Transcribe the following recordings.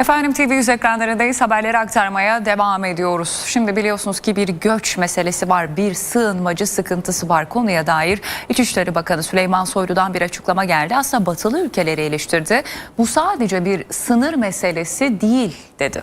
Efendim TV yüz ekranlarındayız haberleri aktarmaya devam ediyoruz. Şimdi biliyorsunuz ki bir göç meselesi var, bir sığınmacı sıkıntısı var. Konuya dair İçişleri Bakanı Süleyman Soylu'dan bir açıklama geldi. Aslında batılı ülkeleri eleştirdi. Bu sadece bir sınır meselesi değil dedi.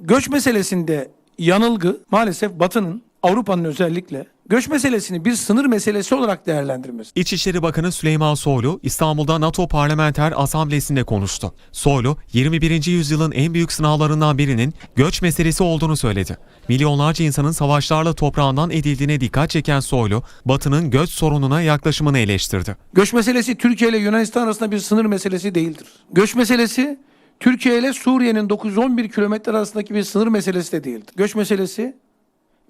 Göç meselesinde yanılgı maalesef Batı'nın Avrupa'nın özellikle göç meselesini bir sınır meselesi olarak değerlendirmesi. İçişleri Bakanı Süleyman Soylu İstanbul'da NATO Parlamenter Asamblesi'nde konuştu. Soylu, 21. yüzyılın en büyük sınavlarından birinin göç meselesi olduğunu söyledi. Milyonlarca insanın savaşlarla toprağından edildiğine dikkat çeken Soylu, Batı'nın göç sorununa yaklaşımını eleştirdi. Göç meselesi Türkiye ile Yunanistan arasında bir sınır meselesi değildir. Göç meselesi Türkiye ile Suriye'nin 911 kilometre arasındaki bir sınır meselesi de değildir. Göç meselesi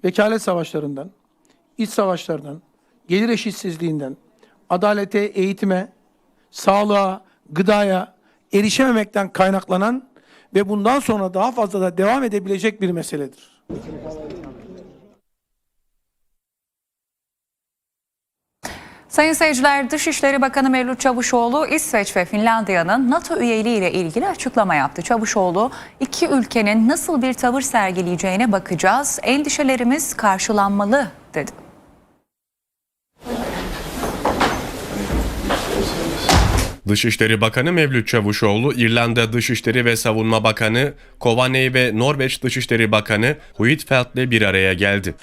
vekalet savaşlarından, iç savaşlardan, gelir eşitsizliğinden, adalete, eğitime, sağlığa, gıdaya erişememekten kaynaklanan ve bundan sonra daha fazla da devam edebilecek bir meseledir. Sayın seyirciler Dışişleri Bakanı Mevlüt Çavuşoğlu İsveç ve Finlandiya'nın NATO üyeliği ile ilgili açıklama yaptı. Çavuşoğlu iki ülkenin nasıl bir tavır sergileyeceğine bakacağız. Endişelerimiz karşılanmalı dedi. Dışişleri Bakanı Mevlüt Çavuşoğlu, İrlanda Dışişleri ve Savunma Bakanı Kovaney ve Norveç Dışişleri Bakanı Huitfeldt ile bir araya geldi.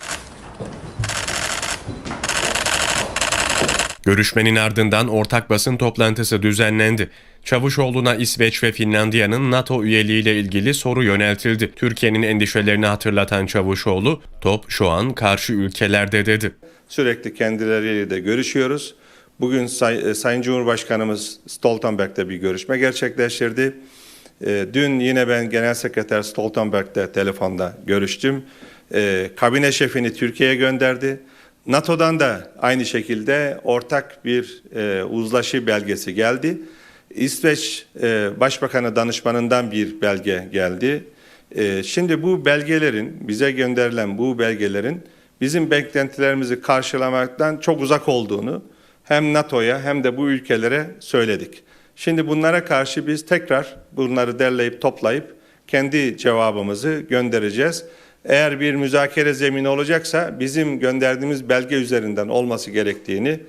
Görüşmenin ardından ortak basın toplantısı düzenlendi. Çavuşoğlu'na İsveç ve Finlandiya'nın NATO üyeliğiyle ilgili soru yöneltildi. Türkiye'nin endişelerini hatırlatan Çavuşoğlu, top şu an karşı ülkelerde dedi. Sürekli kendileriyle de görüşüyoruz. Bugün Say- e, Sayın Cumhurbaşkanımız Stoltenberg'de bir görüşme gerçekleştirdi. E, Dün yine ben Genel Sekreter Stoltenberg'de telefonda görüştüm. E, Kabine şefini Türkiye'ye gönderdi. NATO'dan da aynı şekilde ortak bir e, uzlaşı belgesi geldi. İsveç e, Başbakanı danışmanından bir belge geldi. E, şimdi bu belgelerin, bize gönderilen bu belgelerin bizim beklentilerimizi karşılamaktan çok uzak olduğunu hem NATO'ya hem de bu ülkelere söyledik. Şimdi bunlara karşı biz tekrar bunları derleyip toplayıp kendi cevabımızı göndereceğiz. Eğer bir müzakere zemini olacaksa bizim gönderdiğimiz belge üzerinden olması gerektiğini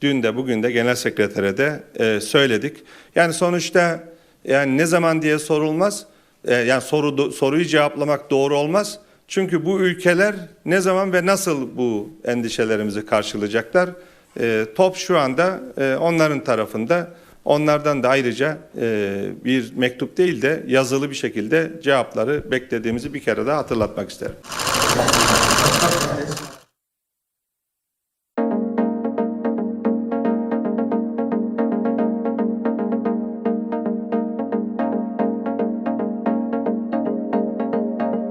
dün de bugün de genel sekretere de e, söyledik. Yani sonuçta yani ne zaman diye sorulmaz. E, yani soru soruyu cevaplamak doğru olmaz. Çünkü bu ülkeler ne zaman ve nasıl bu endişelerimizi karşılayacaklar? E, top şu anda e, onların tarafında. Onlardan da ayrıca e, bir mektup değil de yazılı bir şekilde cevapları beklediğimizi bir kere daha hatırlatmak isterim.